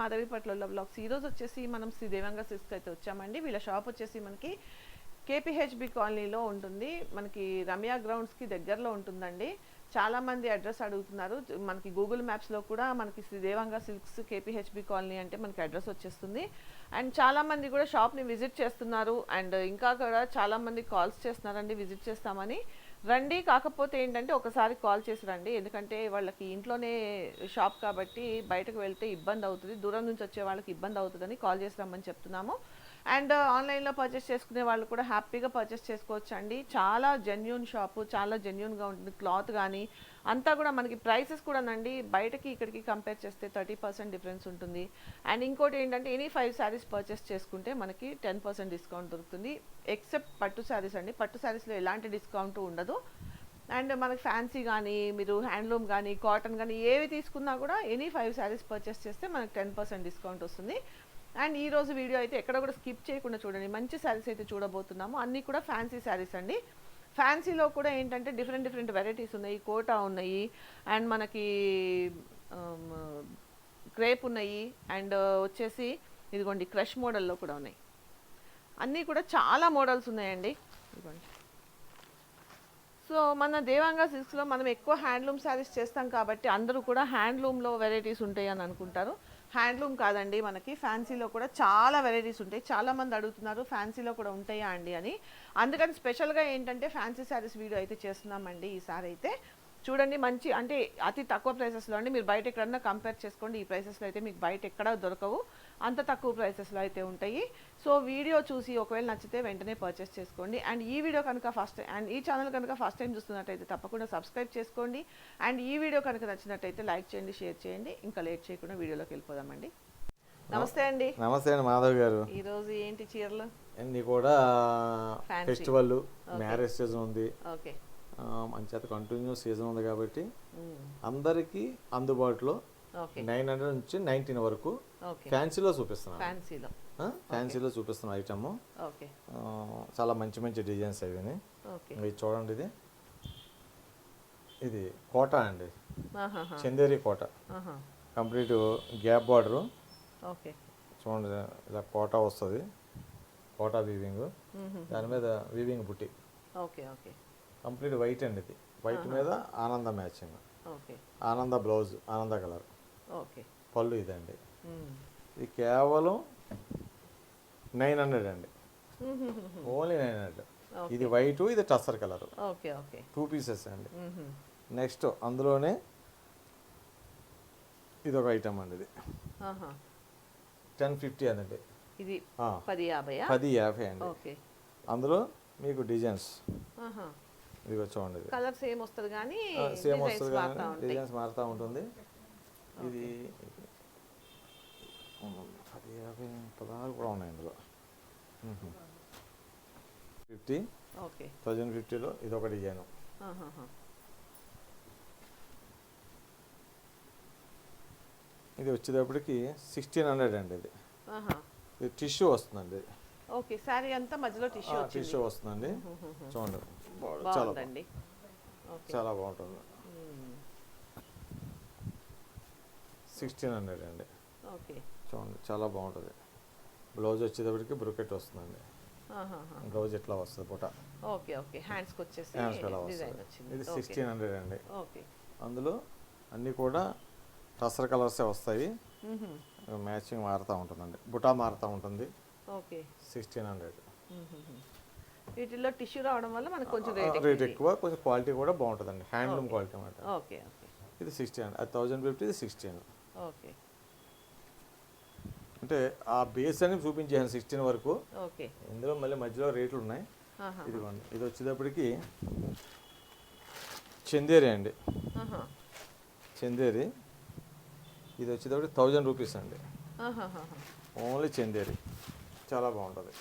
మాధవి పట్ల బ్లాగ్స్. ఈరోజు వచ్చేసి మనం శ్రీదేవంగా సిస్క్ అయితే వచ్చామండి. వీళ్ళ షాప్ వచ్చేసి మనకి కేపీహెచ్బి కాలనీలో ఉంటుంది. మనకి రమ్య గ్రౌండ్స్కి దగ్గరలో ఉంటుందండి. చాలామంది అడ్రస్ అడుగుతున్నారు. మనకి గూగుల్ మ్యాప్స్లో కూడా మనకి శ్రీదేవంగా సిల్క్స్ కేపీహెచ్బి కాలనీ అంటే మనకి అడ్రస్ వచ్చేస్తుంది. అండ్ చాలామంది కూడా షాప్ని విజిట్ చేస్తున్నారు. అండ్ ఇంకా కూడా చాలామంది కాల్స్ చేస్తున్నారండి. విజిట్ చేస్తామని. రండి కాకపోతే ఏంటంటే ఒకసారి కాల్ చేసి రండి. ఎందుకంటే వాళ్ళకి ఇంట్లోనే షాప్ కాబట్టి బయటకు వెళ్తే ఇబ్బంది అవుతుంది. దూరం నుంచి వచ్చే వాళ్ళకి ఇబ్బంది అవుతుందని కాల్ చేసి రమ్మని చెప్తున్నాము. అండ్ uh, ఆన్లైన్లో పర్చేస్ చేసుకునే వాళ్ళు కూడా హ్యాపీగా పర్చేస్ చేసుకోవచ్చు అండి చాలా జెన్యున్ షాపు చాలా జెన్యున్గా ఉంటుంది. క్లాత్ కానీ అంతా కూడా మనకి ప్రైసెస్ కూడానండి బయటకి ఇక్కడికి కంపేర్ చేస్తే థర్టీ పర్సెంట్ డిఫరెన్స్ ఉంటుంది. అండ్ ఇంకోటి ఏంటంటే ఎనీ ఫైవ్ శారీస్ పర్చేస్ చేసుకుంటే మనకి టెన్ పర్సెంట్ డిస్కౌంట్ దొరుకుతుంది. ఎక్సెప్ట్ పట్టు శారీస్ అండి. పట్టు శారీస్లో ఎలాంటి డిస్కౌంట్ ఉండదు. అండ్ మనకి ఫ్యాన్సీ కానీ మీరు హ్యాండ్లూమ్ కానీ కాటన్ కానీ ఏవి తీసుకున్నా కూడా ఎనీ ఫైవ్ శారీస్ పర్చేస్ చేస్తే మనకి టెన్ పర్సెంట్ డిస్కౌంట్ వస్తుంది. అండ్ ఈ రోజు వీడియో అయితే ఎక్కడ కూడా స్కిప్ చేయకుండా చూడండి. మంచి శారీస్ అయితే చూడబోతున్నాము. అన్నీ కూడా ఫ్యాన్సీ శారీస్ అండి. ఫ్యాన్సీలో కూడా ఏంటంటే డిఫరెంట్ డిఫరెంట్ వెరైటీస్ ఉన్నాయి. కోటా ఉన్నాయి. అండ్ మనకి క్రేప్ ఉన్నాయి. అండ్ వచ్చేసి ఇదిగోండి క్రష్ మోడల్లో కూడా ఉన్నాయి. అన్నీ కూడా చాలా మోడల్స్ ఉన్నాయండి. ఇదిగోండి. సో మన దేవాంగ సిల్క్స్లో మనం ఎక్కువ హ్యాండ్లూమ్ శారీస్ చేస్తాం కాబట్టి అందరూ కూడా హ్యాండ్లూమ్లో వెరైటీస్ ఉంటాయి అని అనుకుంటారు. హ్యాండ్లూమ్ కాదండి మనకి ఫ్యాన్సీలో కూడా చాలా వెరైటీస్ ఉంటాయి. చాలామంది అడుగుతున్నారు ఫ్యాన్సీలో కూడా ఉంటాయా అండి? అని. అందుకని స్పెషల్గా ఏంటంటే ఫ్యాన్సీ శారీస్ వీడియో అయితే చేస్తున్నామండి ఈసారి అయితే. చూడండి మంచి అంటే అతి తక్కువ ప్రైసెస్లో అండి. మీరు బయట ఎక్కడన్నా కంపేర్ చేసుకోండి ఈ ప్రైసెస్లో అయితే మీకు బయట ఎక్కడ దొరకవు. అంత తక్కువ ప్రైసెస్లో అయితే ఉంటాయి. సో వీడియో చూసి ఒకవేళ నచ్చితే వెంటనే పర్చేస్ చేసుకోండి. అండ్ ఈ వీడియో కనుక ఫస్ట్ అండ్ ఈ ఛానల్ కనుక ఫస్ట్ టైం చూస్తున్నట్టయితే తప్పకుండా సబ్స్క్రైబ్ చేసుకోండి. అండ్ ఈ వీడియో కనుక నచ్చినట్టయితే లైక్ చేయండి షేర్ చేయండి. ఇంకా లేట్ చేయకుండా వీడియోలోకి వెళ్ళిపోదామండి. నమస్తే అండి. నమస్తే అండి మాధవ్ గారు. ఈరోజు ఏంటి చీరలు? అన్ని కూడా. ఫెస్టివల్ మ్యారేజ్ సీజన్ ఉంది. ఓకే మంచి కంటిన్యూ సీజన్ ఉంది కాబట్టి అందరికీ అందుబాటులో నైన్ హండ్రెడ్ నుంచి నైన్టీన్ వరకు ఫ్యాన్సీలో చూపిస్తున్నాను. ఫ్యాన్సీలో. ఫ్యాన్సీలో చూపిస్తున్న ఐటమ్ చాలా మంచి మంచి డిజైన్స్ అవి ఇది చూడండి ఇది. ఇది కోట అండి. Chanderi Kota. Complete gap border. చూడండి ఇలా కోట వస్తుంది. కోట వీవింగ్. దాని మీద వీవింగ్ బుట్టి. కంప్లీట్ వైట్ అండి ఇది. వైట్ మీద ఆనంద మ్యాచింగ్. ఆనంద బ్లౌజ్ ఆనంద కలర్. ఓకే. పళ్ళు ఇదండి. ఇది కేవలం నైన్ హండ్రెడ్ అండి. Only nine hundred. ఇది వైట్ ఇది tussar colour. Okay okay. Two pieces అండి. నెక్స్ట్ అందులోనే ఇది ఒక ఐటమ్ అండి ఇది. టెన్ ఫిఫ్టీ అండి ఇది పది యాభైయా? పది యాభై అండి. ఓకే. అందులో మీకు డిజైన్స్. ఇదిగో చూడండి ఇది. కలర్ సేమ్ వస్తుంది కానీ సేమ్ వస్తుంది కానీ డిజైన్స్ మారుతూ ఉంటుంది. ఇది పది యాభై పదహారు కూడా ఉన్నాయి ఇందులో ఫిఫ్టీ ఓకే థౌజండ్ ఫిఫ్టీలో ఇది ఒక డిజైన్. ఇది వచ్చేటప్పటికి సిక్స్టీన్ హండ్రెడ్ అండి ఇది. ఇది టిష్యూ వస్తుందండి ఇది ఓకే అంతా మధ్యలో టిష్యూ వచ్చింది టిష్యూ వస్తుందండి చూడండి. చాలా చాలా బాగుంటుంది సిక్స్టీన్ హండ్రెడ్ అండి ఓకే. చూడండి చాలా బాగుంటుంది. బ్లౌజ్ వచ్చేటప్పటికి బ్రుకెట్ వస్తుందండి. బ్లౌజ్ ఇట్లా వస్తుంది పూట? Okay okay. హ్యాండ్స్కి వచ్చేసి ఇది సిక్స్టీన్ హండ్రెడ్ అండి ఓకే. అందులో అన్నీ కూడా టసర్ కలర్సే వస్తాయి. మ్యాచింగ్ మారుతూ ఉంటుందండి. బుటా మారుతూ ఉంటుంది. ఓకే. Sixteen hundred. మ్మ్. వీటిల్లో టిష్యూ రావడం వల్ల మనకు కొంచెం రేట్ ఎక్కువ కొంచెం క్వాలిటీ కూడా బాగుంటుందండి. హ్యాండ్లూమ్ క్వాలిటీ అన్నమాట ఓకే ఓకే. ఇది సిక్స్టీన్ థౌజండ్ ఫిఫ్టీ ఇది సిక్స్టీన్ ఓకే. అంటే ఆ బేస్ అని చూపించాను సిక్స్టీన్ వరకు. ఓకే. ఇందులో మళ్ళీ మధ్యలో రేట్లు ఉన్నాయి. ఇదిగోండి ఇది వచ్చేటప్పటికి చందేరి అండి. చందేరి. ఇది వచ్చేటప్పటికి థౌజండ్ రూపీస్ అండి. ఓన్లీ చందేరి. చాలా బాగుంటుంది.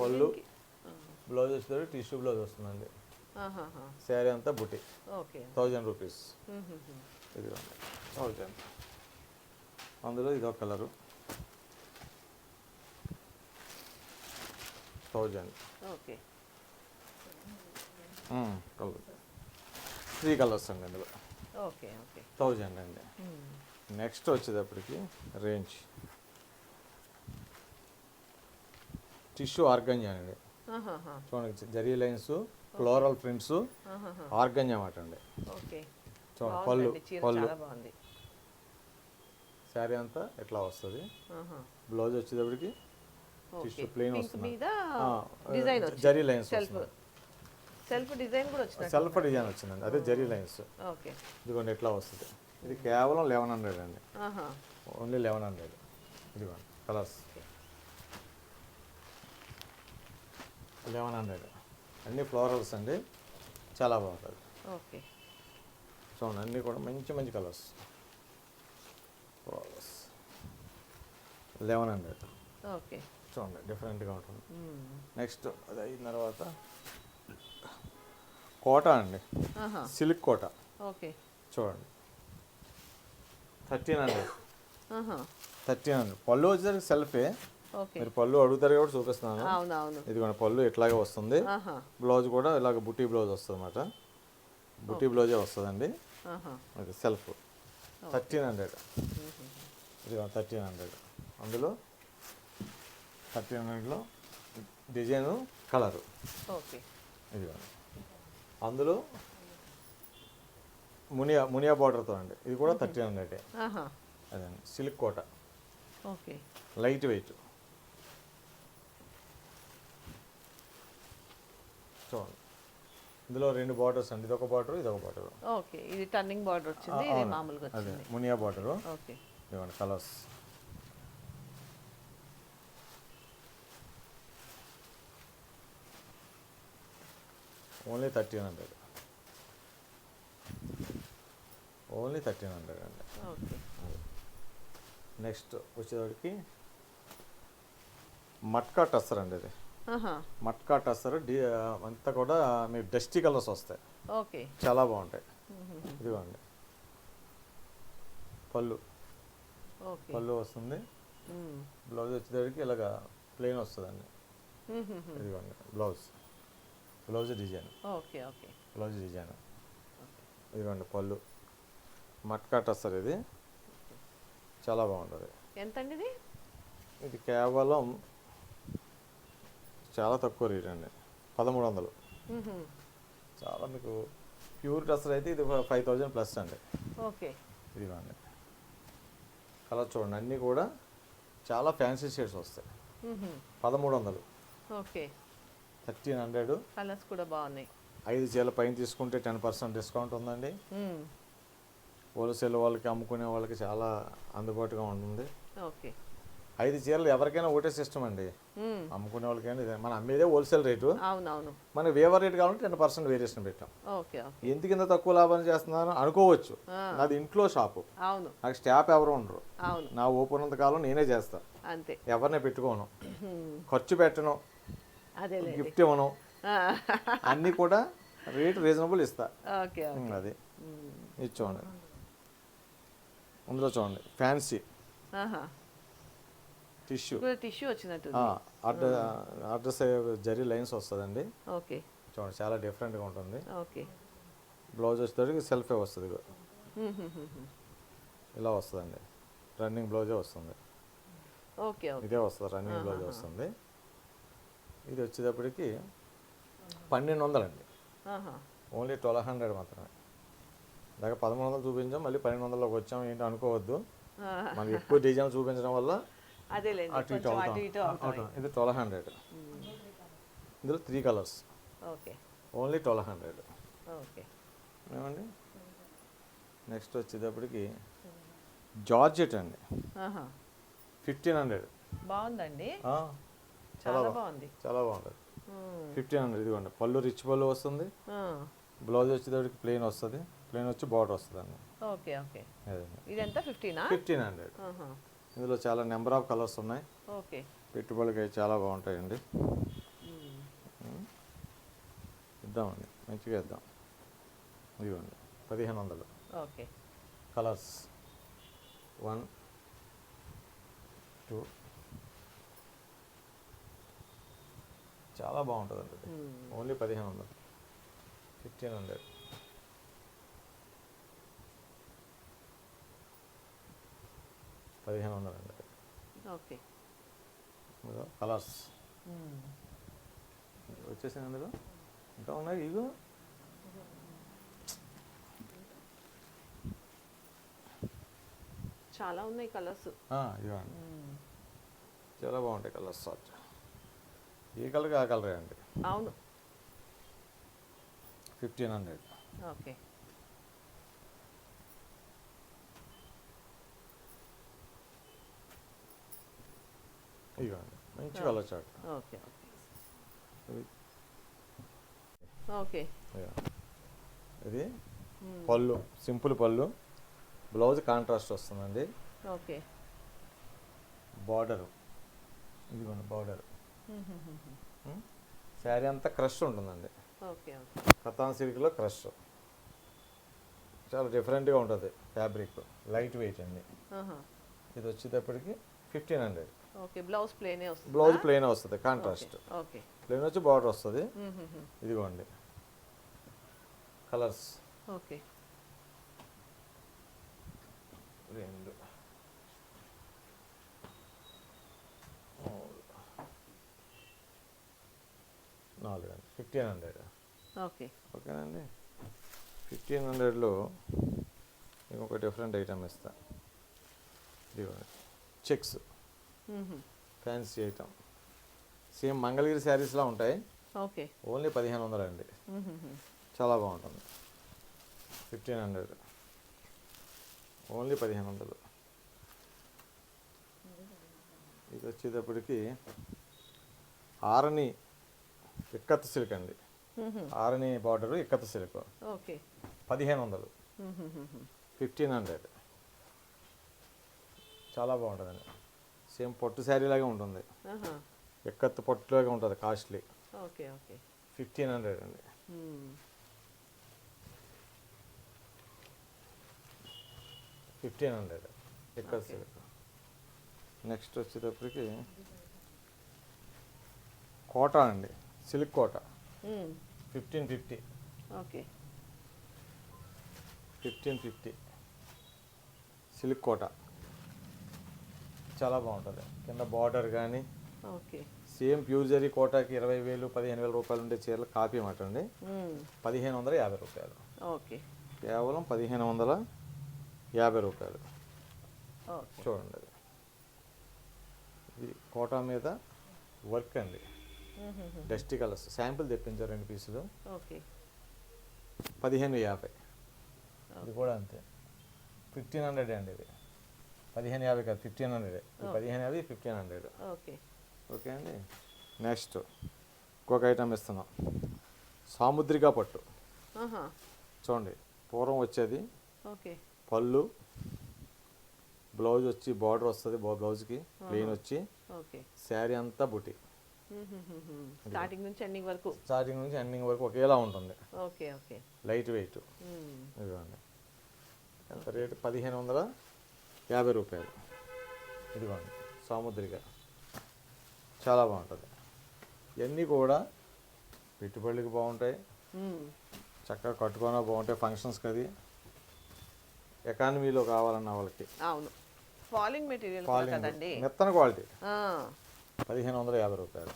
పళ్ళు బ్లౌజ్ వచ్చేటప్పుడు టిష్యూ బ్లౌజ్ వస్తుందండి. శారీ అంతా బుట్టి. ఓకే. Thousand rupees. ఇదిగోండి థౌజండ్ అందులో ఇదో colour. Thousand. Okay. Colour. Three colours అండి ఇందులో ఓకే ఓకే. థౌజండ్ అండి. నెక్స్ట్ వచ్చేటప్పటికి రేంజ్. టిష్యూ ఆర్గంజా అండి. చూడండి zari lines floral prints. Organza మాట అండి. ఓకే. పళ్ళు పళ్ళు. బాగుంది. శారీ అంతా ఇట్లా వస్తుంది. బ్లౌజ్ వచ్చేటప్పటికి టిష్యూ ప్లెయిన్ వస్తుంది. డిజైన్ వచ్చింది. జరీ లైన్స్ సెల్ఫ్ డిజైన్ కూడా వచ్చినట్టు సెల్ఫ్ డిజైన్ వచ్చిందండి. అదే జరీ లైన్స్. ఓకే. ఇదిగోండి ఎట్లా వస్తుంది? ఇది కేవలం లెవెన్ హండ్రెడ్ అండి. Only eleven hundred. ఇదిగోండి కలర్స్. Eleven hundred. అన్ని ఫ్లోరల్స్ అండి. చాలా బాగుంటుంది. ఓకే. చూడండి అన్నీ కూడా మంచి మంచి colours. Florals eleven hundred okay. చూడండి డిఫరెంట్గా ఉంటుంది. నెక్స్ట్ అది అయిన తర్వాత కోట అండి. సిల్క్ కోట. ఓకే. చూడండి. థర్టీన్ హండ్రెడ్ థర్టీన్ హండ్రెడ్ పళ్ళు వచ్చేసరికి సెల్ఫే. మీరు పళ్ళు అడుగుతారు కూడా చూపిస్తున్నాను. ఇదిగోండి పళ్ళు ఇట్లాగే వస్తుంది. బ్లౌజ్ కూడా ఇలాగ బుట్టి బ్లౌజ్ వస్తుంది అన్నమాట బుట్టి బ్లౌజే వస్తుందండి. సెల్ఫ్. Thirteen hundred. ఇదిగో థర్టీన్ హండ్రెడ్. అందులో థర్టీన్ హండ్రెడ్లో డిజైను కలరు. ఓకే. ఇదిగోండి అందులో మునియా మునియా బార్డర్తో అండి. ఇది కూడా థర్టీన్ హండ్రెడే. అదండి. Silk Kota. Okay. Light weight. చూడండి. ఇందులో రెండు బార్డర్స్ అండి. ఇది ఒక బార్డర్ ఇది ఒక బార్డర్ ఓకే. ఇది టర్నింగ్ బార్డర్ వచ్చింది ఇది మామూలుగా వచ్చింది. మునియా బార్డరు ఓకే. ఇదిగోండి colours. Only thirteen hundred. Only thirteen hundred అండి. ఓకే. నెక్స్ట్ వచ్చేవాడికి మట్కా టస్సర్ అండి ఇది. మట్కా టస్సర్ అంతా కూడా మీకు డస్టీ కలర్స్ వస్తాయి. ఓకే. చాలా బాగుంటాయి. ఇదిగోండి. పళ్ళు. పళ్ళు వస్తుంది. బ్లౌజ్ వచ్చేసరికి ఇలాగా ప్లెయిన్ వస్తుందండి. ఇదిగోండి blouse. Blouse design. Okay okay. Blouse design. ఇదిగోండి పళ్ళు. మట్కా టస్సర్ ఇది. చాలా బాగుంటుంది. ఎంత అండి ఇది? ఇది కేవలం చాలా తక్కువ రేట్ అండి. పదమూడు వందలు. చాలా మీకు ప్యూర్ టస్సర్ అయితే ఇది ఫైవ్ థౌజండ్ ప్లస్ అండి. ఓకే. ఇదిగోండి కలర్ చూడండి అన్నీ కూడా చాలా ఫ్యాన్సీ షేడ్స్ వస్తాయి. పదమూడు వందలు. ఓకే. Thirteen hundred. కలర్స్ కూడా బాగున్నాయి. ఐదు చీరల పైన తీసుకుంటే టెన్ పర్సెంట్ డిస్కౌంట్ ఉందండి. హోల్సేల్ వాళ్ళకి అమ్ముకునే వాళ్ళకి చాలా అందుబాటుగా ఉంటుంది. ఓకే. ఐదు చీరలు ఎవరికైనా ఒకటే సిస్టమ్ అండి. మ్మ్. అమ్ముకునే వాళ్ళకైనా మనం అమ్మేదే హోల్సేల్ రేటు అవునవును. మన వేవర్ రేట్ కావాలంటే టెన్ పర్సెంట్ వేరియేషన్ పెట్టాం. ఎందుకు ఇంత తక్కువ లాభాన్ని చేస్తున్నాను అనుకోవచ్చు. నాది ఇంట్లో షాపు అవును. నాకు స్టాఫ్ ఎవరు ఉండరు. అవును. నా ఓపెన్ ఉన్నంత కాలం నేనే చేస్తా. అంతే. ఎవరిని పెట్టుకోను. ఖర్చు పెట్టను. గిఫ్ట్ ఇవ్వను. అన్నీ కూడా రేట్ రీజనబుల్ ఇస్తా. అది. ఇది చూడండి. అందులో చూడండి. Fancy tissue. టిష్యూ వచ్చినట్టు అడ్ర అడ్రస్ జరీ లైన్స్ వస్తుందండి. ఓకే. చూడండి చాలా డిఫరెంట్గా ఉంటుంది. ఓకే. బ్లౌజ్ వచ్చేసరికి సెల్ఫే వస్తుంది. ఇలా వస్తుందండి. రన్నింగ్ బ్లౌజే వస్తుంది. Okay okay. ఇదే వస్తుంది రన్నింగ్ బ్లౌజ్ వస్తుంది. ఇది వచ్చేటప్పటికి పన్నెండు వందలండి ఆహా. ఓన్లీ ట్వెల్వ్ హండ్రెడ్ మాత్రమే. దాకా పదమూడు వందలు చూపించాం మళ్ళీ పన్నెండు వందలకి వచ్చాం ఏంటి అనుకోవద్దు. మనకి ఎక్కువ డిజైన్ చూపించడం వల్ల అటు ఇటు అవుతాం. ఇది ట్వెల్వ్ హండ్రెడ్. ఇందులో three colours okay. Only twelve hundred okay. ఏమండి? నెక్స్ట్ వచ్చేటప్పటికి జార్జెట్ అండి. ఫిఫ్టీన్ హండ్రెడ్ బాగుందండి. చాలా బాగుంది. చాలా బాగుంటుంది. ఫిఫ్టీన్ హండ్రెడ్ ఇదిగోండి. పళ్ళు రిచ్ పళ్ళు వస్తుంది. బ్లౌజ్ వచ్చేటప్పటికి ప్లెయిన్ వస్తుంది. ప్లెయిన్ వచ్చి బార్డర్ వస్తుంది అండి ఓకే ఓకే. అదే ఇదెంత? ఫిఫ్టీనా ఫిఫ్టీన్ హండ్రెడ్ ఇందులో చాలా నెంబర్ ఆఫ్ కలర్స్ ఉన్నాయి. ఓకే. పెట్టుబడికి అవి చాలా బాగుంటాయండి. ఇద్దామండి. మంచిగా ఇద్దాం. ఇదిగోండి. పదిహేను వందలు. ఓకే. కలర్స్. One two. చాలా బాగుంటుందండి. ఓన్లీ పదిహేను వందలు. Fifteen hundred. పదిహేను వందలు అండి. ఓకే. కలర్స్. వచ్చేసాయి అందులో. ఇంకా ఉన్నాయి ఇగో చాలా ఉన్నాయి కలర్స్. ఇదిగోండి చాలా బాగుంటాయి కలర్స్ షార్ట్ ఈ కలర్కి ఆ కలరే అండి? అవును. Fifteen hundred. ఓకే. ఇదిగోండి మంచి కలర్ చార్ట్ ఓకే ఓకే. ఇది. పళ్ళు సింపుల్ పళ్ళు. బ్లౌజ్ కాంట్రాస్ట్ వస్తుందండి. ఓకే. బార్డర్. ఇదిగోండి బార్డర్. శారీ అంతా క్రష్ ఉంటుందండి. కథాన్ సిల్క్లో క్రష్. చాలా డిఫరెంట్గా ఉంటుంది ఫ్యాబ్రిక్. లైట్ వెయిట్ అండి. ఇది వచ్చేటప్పటికి ఫిఫ్టీన్ హండ్రెడ్. ఓకే బ్లౌజ్ ప్లేనే వస్తుంది? బ్లౌజ్ ప్లెయిన్ వస్తుంది కాంట్రాస్ట్ ఓకే ప్లెయిన్ వచ్చి బార్డర్ వస్తుంది. ఇదిగోండి. Colours okay. రెండు. నాలుగు అండి ఫిఫ్టీన్ హండ్రెడ్ ఓకే. ఓకేనండి. ఫిఫ్టీన్ హండ్రెడ్లో ఇంకొక డిఫరెంట్ ఐటమ్ ఇస్తా. ఇదిగోండి. Checks fancy item. Same Mangalagiri శారీస్లా ఉంటాయి. ఓకే. ఓన్లీ పదిహేను వందలు అండి చాలా బాగుంటుంది. Fifteen hundred. ఓన్లీ పదిహేను వందలు. ఇది వచ్చేటప్పటికి ఆరని ఇక్కత్ సిల్క్ అండి. ఆరని బార్డరు ఇక్కత్ సిల్క్. ఓకే. పదిహేను వందలు. Fifteen hundred. చాలా బాగుంటుందండి. సేమ్ పొట్టు శారీ లాగే ఉంటుంది. ఎక్కత్తు పొట్టులాగా ఉంటుంది costly. Okay okay. Fifteen hundred అండి. Fifteen hundred. ఎక్కత్ నెక్స్ట్ వచ్చేటప్పటికి కోట అండి. Silk Kota. Fifteen fifty. Okay. Fifteen fifty. Silk Kota. చాలా బాగుంటుంది. కింద బార్డర్ కానీ ఓకే. సేమ్ ప్యూర్ జరీ కోటాకి ఇరవై వేలు పదిహేను వేల రూపాయలు ఉండే చీరలు కాపీ మాట అండి. పదిహేను వందల యాభై రూపాయలు. ఓకే. కేవలం పదిహేను వందల యాభై రూపాయలు. చూడండి అది. ఇది కోటా మీద వర్క్ అండి. Dusty colours. శాంపిల్ తెప్పించారు రెండు పీసులు. ఓకే. పదిహేను యాభై. ఇది కూడా అంతే. ఫిఫ్టీన్ హండ్రెడ్ అండి ఇది? పదిహేను యాభై కాదు ఫిఫ్టీన్ హండ్రెడ్ పదిహేను యాభై ఫిఫ్టీన్ హండ్రెడ్ ఓకే. ఓకే అండి? నెక్స్ట్ ఇంకొక ఐటమ్ ఇస్తున్నాం సాముద్రిక పట్టు. చూడండి పూర్వం వచ్చేది ఓకే. పళ్ళు బ్లౌజ్ వచ్చి బార్డర్ వస్తుంది బ్లౌజ్కి ప్లెయిన్ వచ్చి శారీ అంతా బుటి. స్టార్టింగ్ నుంచి ఎండింగ్ వరకు. స్టార్టింగ్ నుంచి ఎండింగ్ వరకు ఒకేలా ఉంటుంది. Okay okay. లైట్ వెయిట్ ఇదిగోండి. ఎంత రేటు? పదిహేను వందల? యాభై రూపాయలు. ఇదిగోండి సాముద్రిక. చాలా బాగుంటుంది. ఇవన్నీ కూడా పెట్టుబడులకి బాగుంటాయి. చక్కగా కట్టుకోవడం బాగుంటాయి ఫంక్షన్స్కి అది. ఎకానమీలో కావాలన్న వాళ్ళకి. అవును. ఫాలింగ్ మెటీరియల్ కదండి. మెత్తన క్వాలిటీ. పదిహేను వందల యాభై రూపాయలు.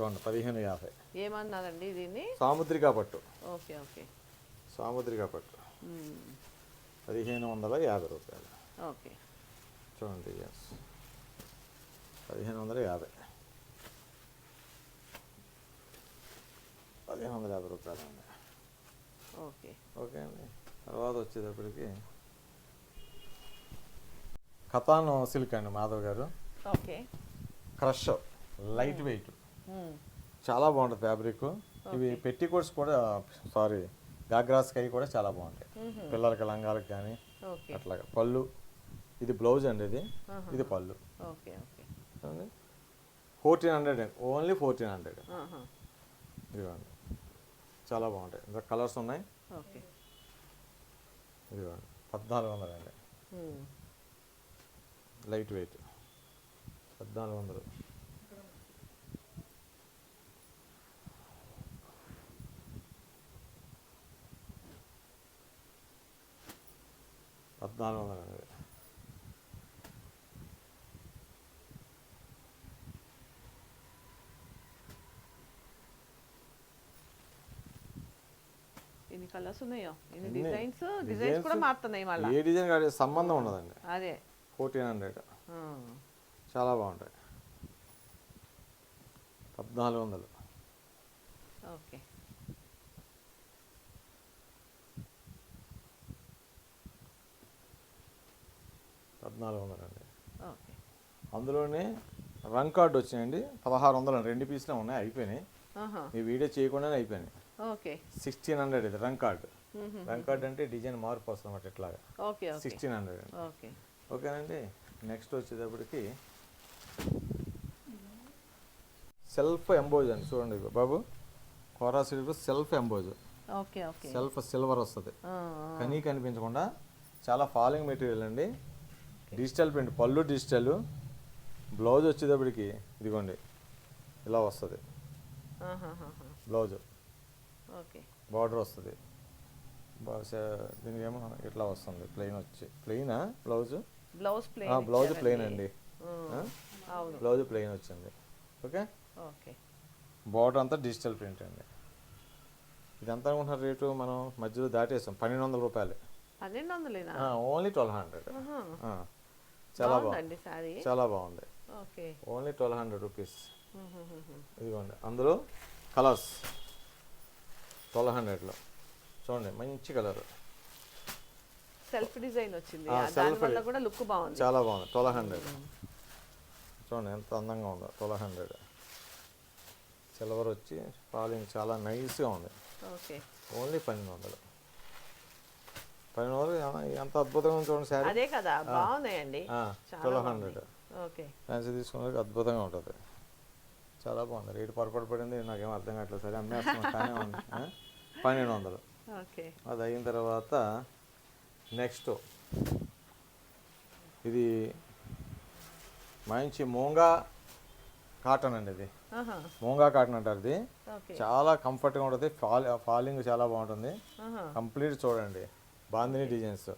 చూడండి పదిహేను యాభై. ఏమన్నారండి దీన్ని? సాముద్రిక పట్టు. Okay okay. సాముద్రిక పట్టు. పదిహేను వందల యాభై రూపాయలు. ఓకే. చూడండి ఎస్ పదిహేను వందల యాభై. పదిహేను వందల యాభై రూపాయలు అండి. ఓకే. ఓకే అండి. తర్వాత వచ్చేటప్పటికి కథాన్ సిల్క్ అండి Madhav garu. Okay. Crush light weight. చాలా బాగుంటుంది ఫ్యాబ్రిక్. ఇవి పెట్టి కోట్స్ కూడా సారీ గాగ్రాస్ కై కూడా చాలా బాగుంటాయి. పిల్లలకి లంగాలకి కానీ అట్లాగా పళ్ళు. ఇది బ్లౌజ్ అండి ఇది. ఇది పళ్ళు. Fourteen hundred only fourteen hundred. ఇదిగోండి. చాలా బాగుంటాయి. ఇంకా కలర్స్ ఉన్నాయి. ఇదిగోండి. పద్నాలుగు వందలు అండి. Light weight. పద్నాలుగు వందలు. పద్నాలుగు వందల ఎనభై ఎన్ని కలర్స్ ఉన్నాయో ఎన్ని డిజైన్స్ డిజైన్స్ కూడా మారుతున్నాయి మళ్ళీ ఏ డిజైన్ కాదు సంబంధం ఉండదండి అదే ఫోర్టీన్ హండ్రెడ్ చాలా బాగుంటాయి. పద్నాలుగు వందలు ఓకే పద్నాలుగు వందలు అండి ఓకే. అందులోనే రంగ్ కార్డు వచ్చినాయండి. పదహారు వందలు అండి. రెండు పీసులే ఉన్నాయి అయిపోయినాయి. ఈ వీడియో చేయకుండానే అయిపోయినాయి. ఓకే. సిక్స్టీన్ హండ్రెడ్ ఇది రంగ్ కార్డు. రంగ్ కార్డు అంటే డిజైన్ మార్పు వస్తుంది అన్నమాట ఇట్లాగా. సిక్స్టీన్ హండ్రెడ్ అండి. ఓకే. ఓకేనండి. నెక్స్ట్ వచ్చేటప్పటికి సెల్ఫ్ ఎంబోజ్ అండి. చూడండి బాబు. Kora silk self emboss. Self silver వస్తుంది. కనీ కనిపించకుండా చాలా ఫాలింగ్ మెటీరియల్ అండి. డిజిటల్ ప్రింట్ పళ్ళు డిజిటల్ బ్లౌజ్ వచ్చేటప్పటికి ఇదిగోండి ఇలా వస్తుంది. బ్లౌజ్ బార్డర్ వస్తుంది. దీనికి ఏమో ఇట్లా వస్తుంది ప్లెయిన్ వచ్చి. ప్లెయినా blouse blouse plain blouse plain అండి బ్లౌజ్ ప్లెయిన్ వచ్చింది. ఓకే ఓకే బార్డర్ అంతా డిజిటల్ ప్రింట్ అండి. ఇది ఎంత అనుకుంటున్నారు రేటు మనం మధ్యలో దాటేసాం. పన్నెండు వందల రూపాయలు. పన్నెండు వందలేనా ఓన్లీ ట్వెల్వ్ హండ్రెడ్. చాలా బాగుంది సారీ చాలా బాగుంది. Okay. Only twelve hundred rupees. ఇదిగోండి. అందులో కలర్స్. ట్వెల్వ్ హండ్రెడ్లో. చూడండి మంచి కలర్. సెల్ఫ్ డిజైన్ వచ్చింది. ఆ, ఆ, self దాని వల్ల డి- కూడా లుక్ బాగుంది. చాలా బాగుంది. Twelve hundred. చూడండి ఎంత అందంగా ఉందో. Twelve hundred. సిల్వర్ వచ్చి ఫాలింగ్ చాలా నైస్గా ఉంది. ఓకే. ఓన్లీ పన్నెండు వందలు పన్నెండు వందలు ఎంత అద్భుతంగా చూడండి శారీ? అదే కదా బాగున్నాయండి. చాలా ట్వెల్వ్. Hundred okay. ఫ్యాన్సీ తీసుకున్నది అద్భుతంగా ఉంటుంది. చాలా బాగుంది. రేటు పొరపాటు పడింది నాకేం అర్థం కావట్లేదు. సరే అమ్మేస్తున్నాం కానీ ఉంది? పన్నెండు వందలు. ఓకే. అది అయిన తర్వాత నెక్స్ట్. ఇది మంచి మూంగా కాటన్ అండి ఇది. మూంగా కాటన్ అంటారు ఇది. చాలా కంఫర్ట్గా ఉంటుంది. ఫాల్ ఫాలింగ్ చాలా బాగుంటుంది. కంప్లీట్ చూడండి. బాందిని డిజైన్స్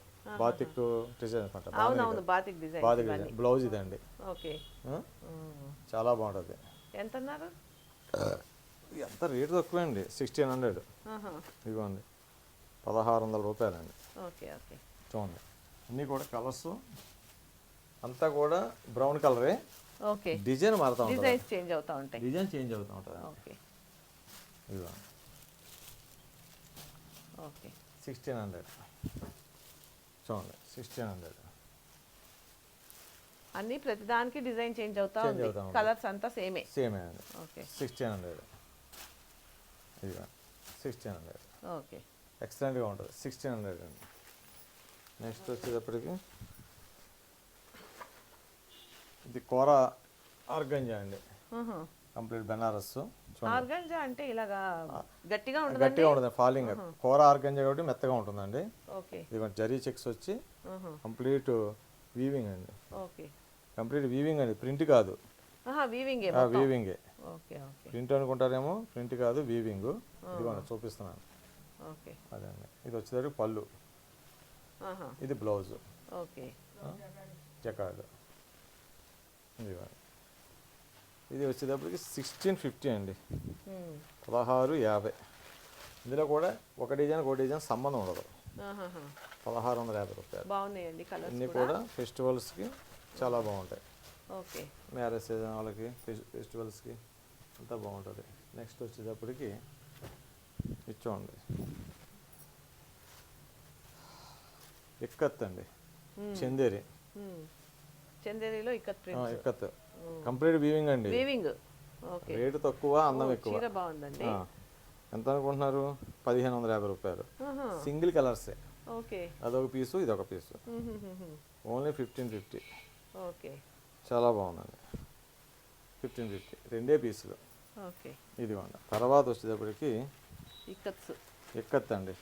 బాతిక్ డిజైన్స్ అనమాట. అవునవును batik design batik design blouse ఇదండి. ఓకే. చాలా బాగుంటుంది. ఎంత అన్నారు ఎంత రేటు తక్కువే అండి సిక్స్టీన్ హండ్రెడ్. ఇదిగోండి పదహారు వందల రూపాయలండి. Okay okay. చూడండి అన్నీ కూడా కలర్స్ అంతా కూడా బ్రౌన్ కలరే. ఓకే. డిజైన్ మారుతూ ఉంటుంది. డిజైన్స్ చేంజ్ అవుతా ఉంటాయి. డిజైన్ చేంజ్ అవుతూ ఉంటుంది ఓకే. ఇదిగో ఓకే. Sixteen hundred. చూడండి సిక్స్టీన్ హండ్రెడ్ అన్ని ప్రతిదానికి డిజైన్ చేంజ్ అవుతా Change ఉంది. అవుతా ఉంది. కలర్స్ అంతా సేమే. సేమే అండి. ఓకే. సిక్స్టీన్ హండ్రెడ్ ఇదిగో సిక్స్టీన్ హండ్రెడ్ ఓకే. ఎక్సలెంట్గా ఉంటుంది. సిక్స్టీన్ హండ్రెడ్ అండి. నెక్స్ట్ వచ్చేటప్పటికి ఇది కూర ఆర్గంజా అండి. కంప్లీట్ బెనారస్ ఆర్గంజా అంటే ఇలాగా గట్టిగా ఉండదండి గట్టిగా ఉంటుంది ఫాలింగ్. కూర ఆర్గంజా కాబట్టి మెత్తగా ఉంటుందండి. ఓకే. ఇది జరీ చెక్స్ వచ్చి. కంప్లీట్ వీవింగ్ అండి. ఓకే. కంప్లీట్ వీవింగ్ అండి ప్రింట్ కాదు. వీవింగ్ వీవింగే. Okay okay. ప్రింట్ అనుకుంటారేమో ప్రింట్ కాదు వీవింగ్. ఇదిగోండి చూపిస్తున్నాను. ఓకే. అదండి ఇది వచ్చేసరికి పళ్ళు. ఇది బ్లౌజ్. ఓకే. జకార్డ్ ఇదిగోండి ఇది వచ్చేటప్పటికి సిక్స్టీన్ ఫిఫ్టీ అండి. పదహారు యాభై. ఇందులో కూడా ఒక డిజైన్ ఒక డిజైన్ సంబంధం ఉండదు. పదహారు వందల యాభై రూపాయలు. బాగున్నాయండి అన్నీ కూడా. ఫెస్టివల్స్కి చాలా బాగుంటాయి. ఓకే. మ్యారేజ్ సీజన్ వాళ్ళకి ఫెస్- ఫెస్టివల్స్కి అంతా బాగుంటుంది. నెక్స్ట్ వచ్చేటప్పటికి ఇచ్చోండి ఇక్కత్ అండి. చందేరి. చందేరిలో ఇక్కత్ ఇక్కత్. కంప్లీట్ వీవింగ్ అండి వీవింగ్ ఓకే రేటు తక్కువ అందం ఎక్కువ. చీర బాగుందండి. ఎంత అనుకుంటున్నారు? పదిహేను వందల యాభై రూపాయలు. సింగిల్ కలర్సే ఓకే అదొక పీసు ఇదొక piece. Only fifteen fifty okay చాలా బాగుందండి. ఫిఫ్టీన్ ఫిఫ్టీ రెండే పీసులు ఓకే ఇదిగోండి. తర్వాత వచ్చేటప్పటికి ఇక్కత్స్ ఇక్కత్ అండి.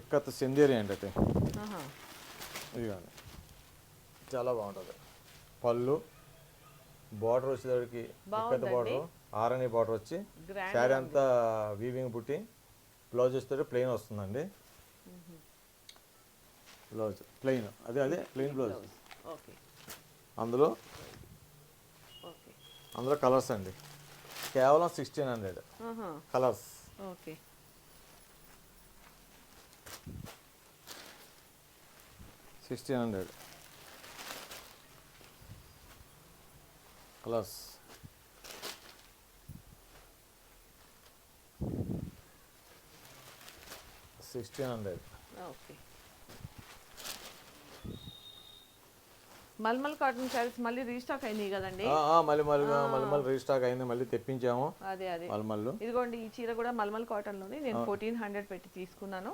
ఇక్కత్ సిందేరి అండి ఆహా. ఇదిగోండి. చాలా బాగుంటుంది. పళ్ళు బార్డర్ వచ్చేసరికి పెద్ద బార్డర్ ఆరని బార్డర్ వచ్చి శారీ అంతా వీవింగ్ పుట్టి బ్లౌజ్ వస్తే ప్లెయిన్ వస్తుందండి. Mm-hmm. బ్లౌజ్ ప్లెయిన్ అదే అదే ప్లెయిన్ బ్లౌజ్ అందులో అందులో కలర్స్ అండి. కేవలం sixteen hundred colours sixteen hundred colours sixteen hundred okay mulmul cotton saris మళ్ళీ రీస్టాక్ అయినాయి కదండి? మళ్ళీ మళ్ళీ రీస్టాక్ అయింది మళ్ళీ తెప్పించాము అదే అదే. మళ్ళీ ఇదిగోండి ఈ చీర కూడా మల్మల్ కాటన్లోనే నేను ఫోర్టీన్ హండ్రెడ్ పెట్టి తీసుకున్నాను.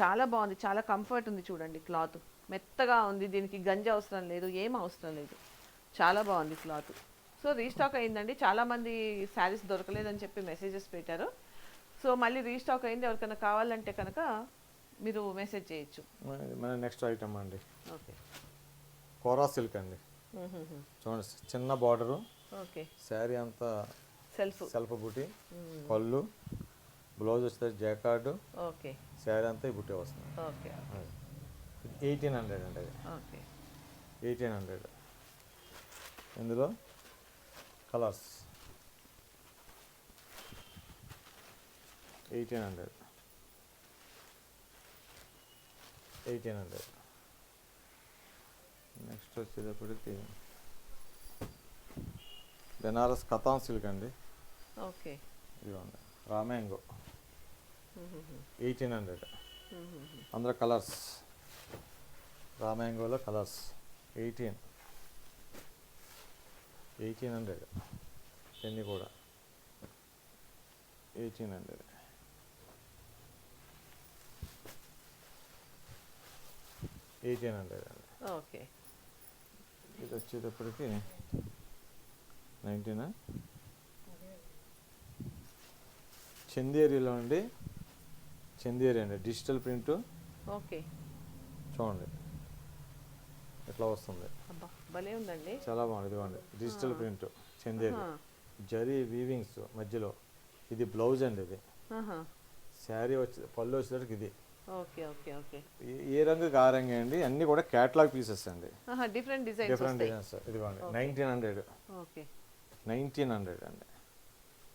చాలా బాగుంది చాలా కంఫర్ట్ ఉంది చూడండి క్లాత్ మెత్తగా ఉంది దీనికి గంజి అవసరం లేదు ఏం అవసరం లేదు. చాలా బాగుంది క్లాత్ సో రీస్టాక్ అయిందండి. చాలా మంది శారీస్ దొరకలేదని చెప్పి మెసేజెస్ పెట్టారు. సో మళ్ళీ రీస్టాక్ అయింది. ఎవరికైనా కావాలంటే కనుక మీరు మెసేజ్ చేయొచ్చు. మన నెక్స్ట్ ఐటమ్ అండి. ఓకే. కోరా సిల్క్ అండి. చూడండి చిన్న బార్డరు. ఓకే. శారీ అంతా సెల్ఫ్. సెల్ఫ్ బుటీ పళ్ళు బ్లౌజ్ వస్తే జాకార్డు. ఓకే. శారీ అంతా ఈ బుట్టే వస్తుంది. ఓకే ఎయిటీన్ హండ్రెడ్ అండి అది. ఓకే. Eighteen hundred. ఇందులో colours. Eighteen hundred eighteen hundred next వచ్చేటప్పటికి బెనారస్ కథాన్ సిల్క్ అండి. ఓకే. ఇదిగోండి. రామ్యాంగో ఎయిటీన్ హండ్రెడ్ అందులో కలర్స్. రామ్యాంగోలో కలర్స్. ఎయిటీన్ ఎయిటీన్ హండ్రెడ్ ఇవన్నీ కూడా ఎయిటీన్ హండ్రెడ్ ఎయిటీన్ హండ్రెడ్ అండి. ఓకే ఇది వచ్చేటప్పటికి నైన్టీనా చందేరిలో అండి. చందేరి అండి. Digital print. ఓకే చూడండి. ఎట్లా వస్తుంది? అబ్బా. భలే ఉందండి. చాలా బాగుంది ఇదిగోండి డిజిటల్ ప్రింట్ ఆహా. జరీ వీవింగ్స్ మధ్యలో. ఇది బ్లౌజ్ అండి ఇది. శారీ వచ్చి పళ్ళు వచ్చేసరికి ఇది. Okay okay okay. ఏ- రంగు ఆ రంగు అండి? అన్నీ కూడా క్యాటలాగ్ పీసెస్ అండి. డిఫరెంట్ డిజైన్స్ డిఫరెంట్ డిజైన్స్ ఇదిగోండి nineteen hundred okay. Nineteen hundred అండి.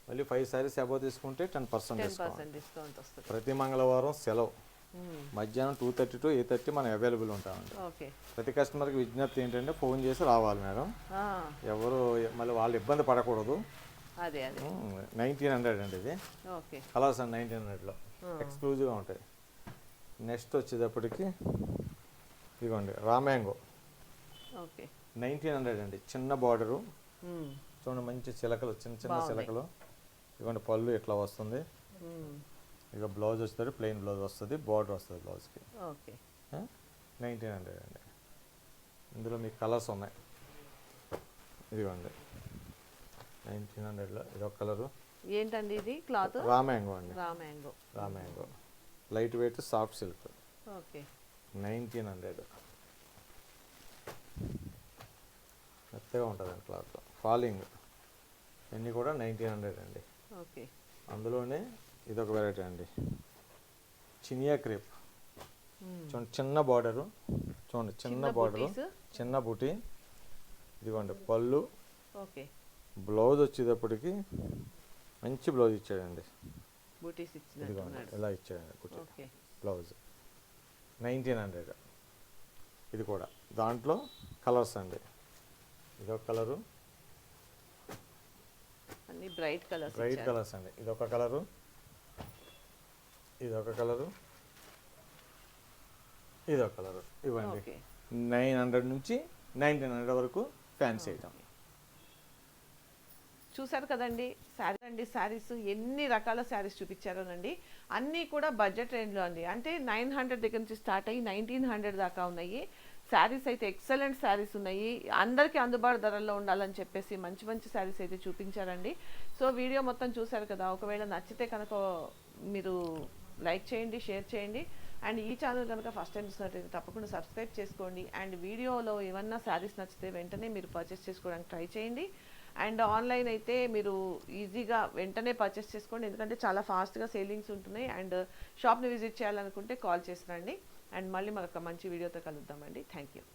మళ్ళీ ఫైవ్ సారీస్ అబౌవ్ తీసుకుంటే టెన్ పర్సెంట్ డిస్కౌంట్ ప్రతి మంగళవారం సెలవు. మధ్యాహ్నం two thirty to eight thirty మనం అవైలబుల్ ఉంటామండి. ఓకే ప్రతి కస్టమర్కి విజ్ఞప్తి ఏంటంటే ఫోన్ చేసి రావాలి మేడం. ఎవరు మళ్ళీ వాళ్ళు ఇబ్బంది పడకూడదు. అదే అదే. నైన్టీన్ హండ్రెడ్ అండి ఇది. ఓకే కలర్స్ అండి నైన్టీన్ హండ్రెడ్లో ఎక్స్క్లూజివ్గా ఉంటాయి. నెక్స్ట్ వచ్చేటప్పటికి ఇదిగోండి రామ్యాంగో ఓకే నైన్టీన్ హండ్రెడ్ అండి. చిన్న బార్డరు మ్మ్. చూడండి మంచి చిలకలు చిన్న చిన్న. చిలకలు. ఇదిగోండి పళ్ళు ఇట్లా వస్తుంది. ఇక బ్లౌజ్ వస్తుంది ప్లెయిన్ బ్లౌజ్ వస్తుంది బార్డర్ వస్తుంది బ్లౌజ్కి. ఓకే. నైన్టీన్ హండ్రెడ్ అండి. ఇందులో మీకు కలర్స్ ఉన్నాయి. ఇదిగోండి. నైన్టీన్ హండ్రెడ్లో ఇదొక కలరు ఏంటండి ఇది? క్లాత్? రా మ్యాంగో అండి. Raw mango. Raw mango. Light weight soft silk okay. Nineteen hundred మెత్తగా ఉంటుందండి క్లాత్. ఫాలింగ్ ఇవన్నీ కూడా నైన్టీన్ హండ్రెడ్ అండి. ఓకే. అందులోనే ఇదొక వెరైటీ అండి. చినియా క్రేప్. మ్మ్. చూడండి చిన్న బార్డరు చూడండి చిన్న బార్డరు చిన్న బుటీ. ఇదిగోండి పళ్ళు. ఓకే. బ్లౌజ్ వచ్చేటప్పటికి మంచి బ్లౌజ్ ఇచ్చాడండి. ఇదిగోండి ఇలా ఇచ్చాడండి బుటీ బ్లౌజ్ నైన్టీన్ హండ్రెడ్ ఇది కూడా. దాంట్లో కలర్స్ అండి. ఇదొక colour bright colours bright colours అండి. ఇదొక కలరు ఇదొక కలరు. ఇదొక కలరు. ఇవ్వండి. నైన్ హండ్రెడ్ నుంచి నైన్టీన్ హండ్రెడ్ వరకు ఫ్యాన్సీ ఐటమ్. చూసారు కదండి శారీ అండి శారీస్ ఎన్ని రకాల శారీస్ చూపించారోనండి. అన్నీ కూడా బడ్జెట్ రేంజ్లో అండి. అంటే నైన్ హండ్రెడ్ దగ్గర నుంచి స్టార్ట్ అయ్యి నైన్టీన్ హండ్రెడ్ దాకా ఉన్నాయి. శారీస్ అయితే ఎక్సలెంట్ శారీస్ ఉన్నాయి. అందరికీ అందుబాటు ధరల్లో ఉండాలని చెప్పేసి మంచి మంచి శారీస్ అయితే చూపించారండి. సో వీడియో మొత్తం చూసారు కదా. ఒకవేళ నచ్చితే కనుక మీరు లైక్ చేయండి షేర్ చేయండి. అండ్ ఈ ఛానల్ కనుక ఫస్ట్ టైం చూసినట్లయితే తప్పకుండా సబ్స్క్రైబ్ చేసుకోండి. అండ్ వీడియోలో ఏమన్నా శారీస్ నచ్చితే వెంటనే మీరు పర్చేస్ చేసుకోవడానికి ట్రై చేయండి. అండ్ ఆన్లైన్ అయితే మీరు ఈజీగా వెంటనే పర్చేస్ చేసుకోండి. ఎందుకంటే చాలా ఫాస్ట్గా సేలింగ్స్ ఉంటున్నాయి. అండ్ షాప్ని విజిట్ చేయాలనుకుంటే కాల్ చేసి రండి. అండ్ మళ్ళీ మరొక మంచి వీడియోతో కలుద్దామండి. Thank you.